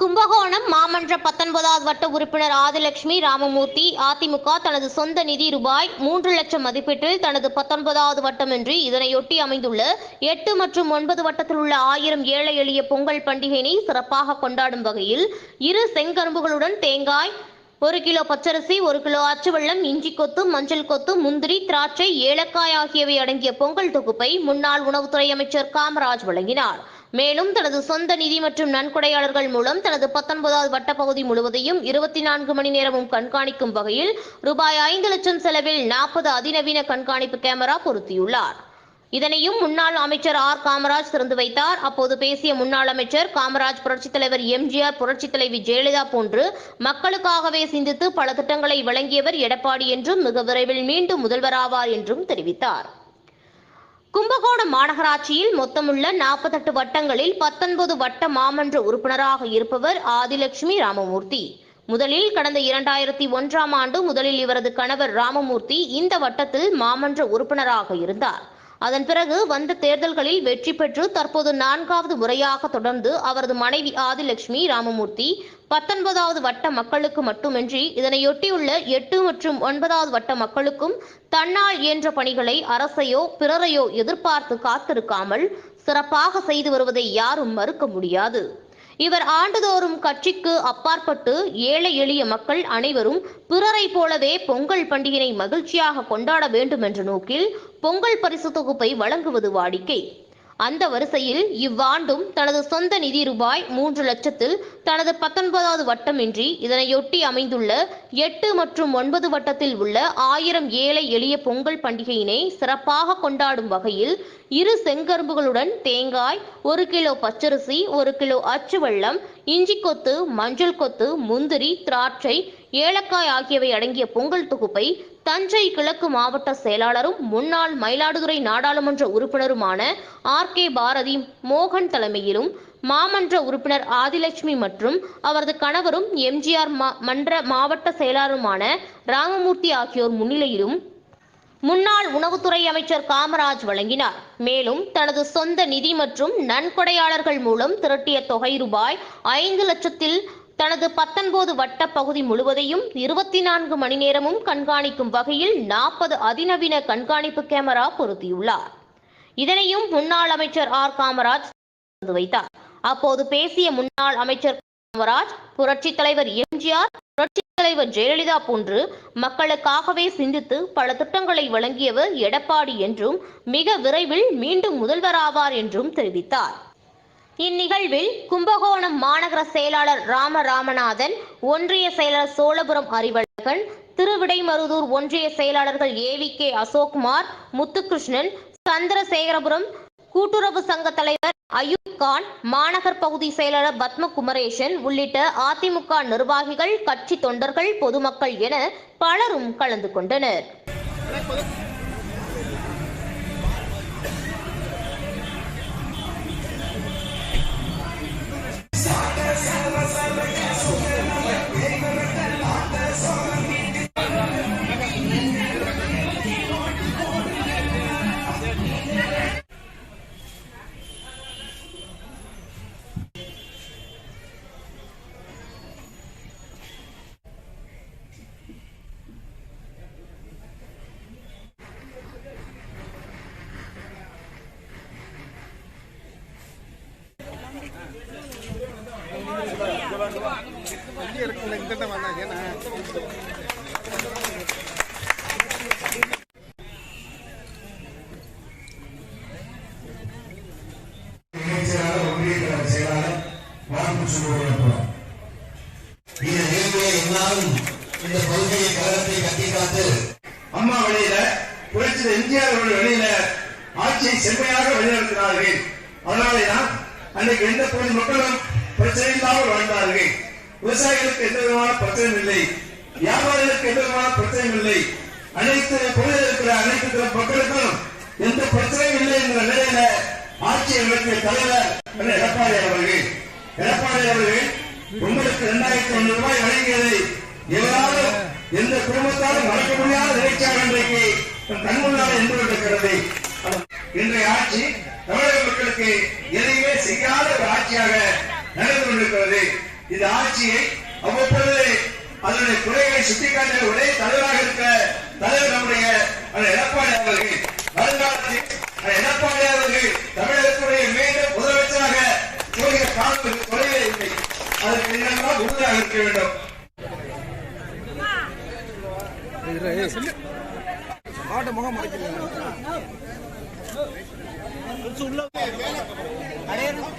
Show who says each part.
Speaker 1: கும்பகோணம் மாமன்ற பத்தொன்பதாவது வட்ட உறுப்பினர் ஆதிலட்சுமி ராமமூர்த்தி அதிமுக தனது சொந்த நிதி ரூபாய் மூன்று லட்சம் மதிப்பீட்டில் தனது பத்தொன்பதாவது வட்டமின்றி இதனையொட்டி அமைந்துள்ள எட்டு மற்றும் ஒன்பது வட்டத்தில் உள்ள ஆயிரம் ஏழை எளிய பொங்கல் பண்டிகையினை சிறப்பாக கொண்டாடும் வகையில் இரு செங்கரும்புகளுடன் தேங்காய் ஒரு கிலோ பச்சரிசி ஒரு கிலோ அச்சு வெள்ளம் இஞ்சி கொத்து மஞ்சள் கொத்து முந்திரி திராட்சை ஏலக்காய் ஆகியவை அடங்கிய பொங்கல் தொகுப்பை முன்னாள் உணவுத்துறை அமைச்சர் காமராஜ் வழங்கினார். மேலும் தனது சொந்த நிதி மற்றும் நன்கொடையாளர்கள் மூலம் தனது பத்தொன்பதாவது வட்டப்பகுதி முழுவதையும் இருபத்தி நான்கு மணி நேரமும் கண்காணிக்கும் வகையில் ரூபாய் ஐந்து லட்சம் செலவில் நாற்பது அதிநவீன கண்காணிப்பு கேமரா பொருத்தியுள்ளார். இதனையும் முன்னாள் அமைச்சர் ஆர். காமராஜ் திறந்து வைத்தார். அப்போது பேசிய முன்னாள் அமைச்சர் காமராஜ் புரட்சித் தலைவர் எம்ஜிஆர் புரட்சித் தலைவி ஜெயலலிதா போன்று மக்களுக்காகவே சிந்தித்து பல திட்டங்களை வழங்கியவர் எடப்பாடி என்றும் மிக விரைவில் மீண்டும் முதல்வராவார் என்றும் தெரிவித்தார். கும்பகோணம் மாநகராட்சியில் மொத்தமுள்ள நாற்பத்தெட்டு வட்டங்களில் பத்தொன்பது வட்ட மாமன்ற உறுப்பினராக இருப்பவர் ஆதிலட்சுமி ராமமூர்த்தி. முதலில் கடந்த இரண்டாயிரத்தி ஒன்றாம் ஆண்டு முதலில் இவரது கணவர் ராமமூர்த்தி இந்த வட்டத்தில் மாமன்ற உறுப்பினராக இருந்தார். அதன் பிறகு வந்த தேர்தல்களில் வெற்றி பெற்று தற்போது நான்காவது முறையாக தொடர்ந்து அவரது மனைவி ஆதிலட்சுமி ராமமூர்த்தி பத்தொன்பதாவது வட்ட மக்களுக்கு மட்டுமின்றி இதனையொட்டியுள்ள எட்டு மற்றும் ஒன்பதாவது வட்ட மக்களுக்கும் தன்னால் இயன்ற பணிகளை அரசையோ பிறரையோ எதிர்பார்த்து காத்திருக்காமல் சிறப்பாக செய்து வருவதை யாரும் மறுக்க முடியாது. இவர் ஆண்டுதோறும் கட்சிக்கு அப்பாற்பட்டு ஏழை எளிய மக்கள் அனைவரும் பிறரைப் போலவே பொங்கல் பண்டிகையை மகிழ்ச்சியாக கொண்டாட வேண்டும் என்ற நோக்கில் பொங்கல் பரிசு தொகுப்பை வழங்குவது வாடிக்கை. அந்த வரிசையில் இவ்வாண்டும் தனது சொந்த நிதி ரூபாய் மூன்று லட்சத்தில் தனது பத்தொன்பதாவது வட்டமின்றி இதனையொட்டி அமைந்துள்ள எட்டு மற்றும் ஒன்பது வட்டத்தில் உள்ள ஆயிரம் ஏழை எளிய பொங்கல் பண்டிகையினை சிறப்பாக கொண்டாடும் வகையில் இரு செங்கரும்புகளுடன் தேங்காய் ஒரு கிலோ பச்சரிசி ஒரு கிலோ அச்சு வெள்ளம் இஞ்சி கொத்து மஞ்சள் கொத்து முந்திரி திராட்சை ஏலக்காய் ஆகியவை அடங்கிய பொங்கல் தொகுப்பை தஞ்சை கிழக்கு மாவட்ட செயலாளரும் முன்னாள் மயிலாடுதுறை நாடாளுமன்ற உறுப்பினருமான ஆர். கே. பாரதி மோகன் தலைமையிலும் மாமன்ற உறுப்பினர் ஆதிலட்சுமி மற்றும் அவரது கணவரும் எம்ஜிஆர் மா- மன்ற மாவட்ட செயலாளருமான ராமமூர்த்தி ஆகியோர் முன்னிலையிலும் முன்னாள் உணவுத்துறை அமைச்சர் காமராஜ் வழங்கினார். மேலும் தனது சொந்த நிதி மற்றும் நன்கொடையாளர்கள் மூலம் திரட்டிய தொகை ரூபாய் ஐந்து லட்சத்தில் தனது பத்தொன்பது வட்ட பகுதி முழுவதையும் இருபத்தி நான்கு மணி நேரமும் கண்காணிக்கும் வகையில் நாற்பது அதிநவீன கண்காணிப்பு கேமரா பொருத்தியுள்ளார். இதனையும் முன்னாள் அமைச்சர் ஆர். காமராஜ் வைத்தார். அப்போது பேசிய முன்னாள் அமைச்சர் காமராஜ் புரட்சி தலைவர் எம்ஜிஆர் புரட்சி தலைவர் ஜெயலலிதா போன்று மக்களுக்காகவே சிந்தித்து பல திட்டங்களை வழங்கியவர் எடப்பாடி என்றும் மிக விரைவில் மீண்டும் முதல்வராவார் என்றும் தெரிவித்தார். இந்நிகழ்வில் கும்பகோணம் மாநகர செயலாளர் ராம ராமநாதன் ஒன்றிய செயலர் சோழபுரம் அறிவழகன் திருவிடைமருதூர் ஒன்றிய செயலாளர்கள் A V K Ashokkumar Muthukrishnan Chandrasekarapuram கூட்டுறவு சங்க தலைவர் அயூப் கான் மாநகர் பகுதி செயலாளர் பத்ம குமரேசன் உள்ளிட்ட அதிமுக நிர்வாகிகள் கட்சி தொண்டர்கள் பொதுமக்கள் என பலரும் கலந்து கொண்டனர்.
Speaker 2: இந்த இந்த கழகத்தை கட்டி காத்து
Speaker 3: அம்மா வழியில புரட்சி எம்ஜிஆர் அவர்கள் வழியில ஆட்சியை செம்மையாக வழிநடத்தினார்கள். அதனாலேதான் அன்னைக்கு எந்த மக்களும் பிரச்சனை இல்லாமல் வாழ்ந்தார்கள். விவசாயிகளுக்கு எந்த விதமான பிரச்சனையும் இல்லை. வியாபாரிகளுக்கு எந்த விதமான பிரச்சனையும் இல்லை. அனைத்து பகுதியில் இருக்கிற அனைத்து மக்களுக்கும் எந்த பிரச்சனையும் இல்லை என்ற நிலையில ஆட்சி நடத்திய தலைவர் எடப்பாடி அவர்கள். எடப்பாடி அவர்கள் உங்களுக்கு இரண்டாயிரத்தி ஐநூறு ரூபாய் வழங்கியதை எவராலும் எந்த குடும்பத்தாலும் மறக்க முடியாத நிகழ்ச்சியாக இன்றைக்கு கண்முன்னால் என்று இருக்கிறது இன்றைய ஆட்சி தமிழக மக்களுக்கு எதையுமே செய்யாத ஒரு ஆட்சியாக நடந்து கொண்டிருக்கிறது. இந்த ஆட்சியை அவ்வப்பொழுது அதனுடைய குறைகளை சுட்டிக்காட்ட ஒரே தலைவராக இருக்க தலைவர் நம்முடைய எடப்பாடி அவர்கள் வருங்காலத்தில் எடப்பாடி அவர்கள் தமிழகத்துடைய மீண்டும் முதலமைச்சராக போகிற காலம் குறைவே இல்லை. அதற்கு என்னெல்லாம் உறுதியாக இருக்க வேண்டும்.
Speaker 4: ஆட்ட முகம் மறைக்கிறீங்க
Speaker 5: அடையணும்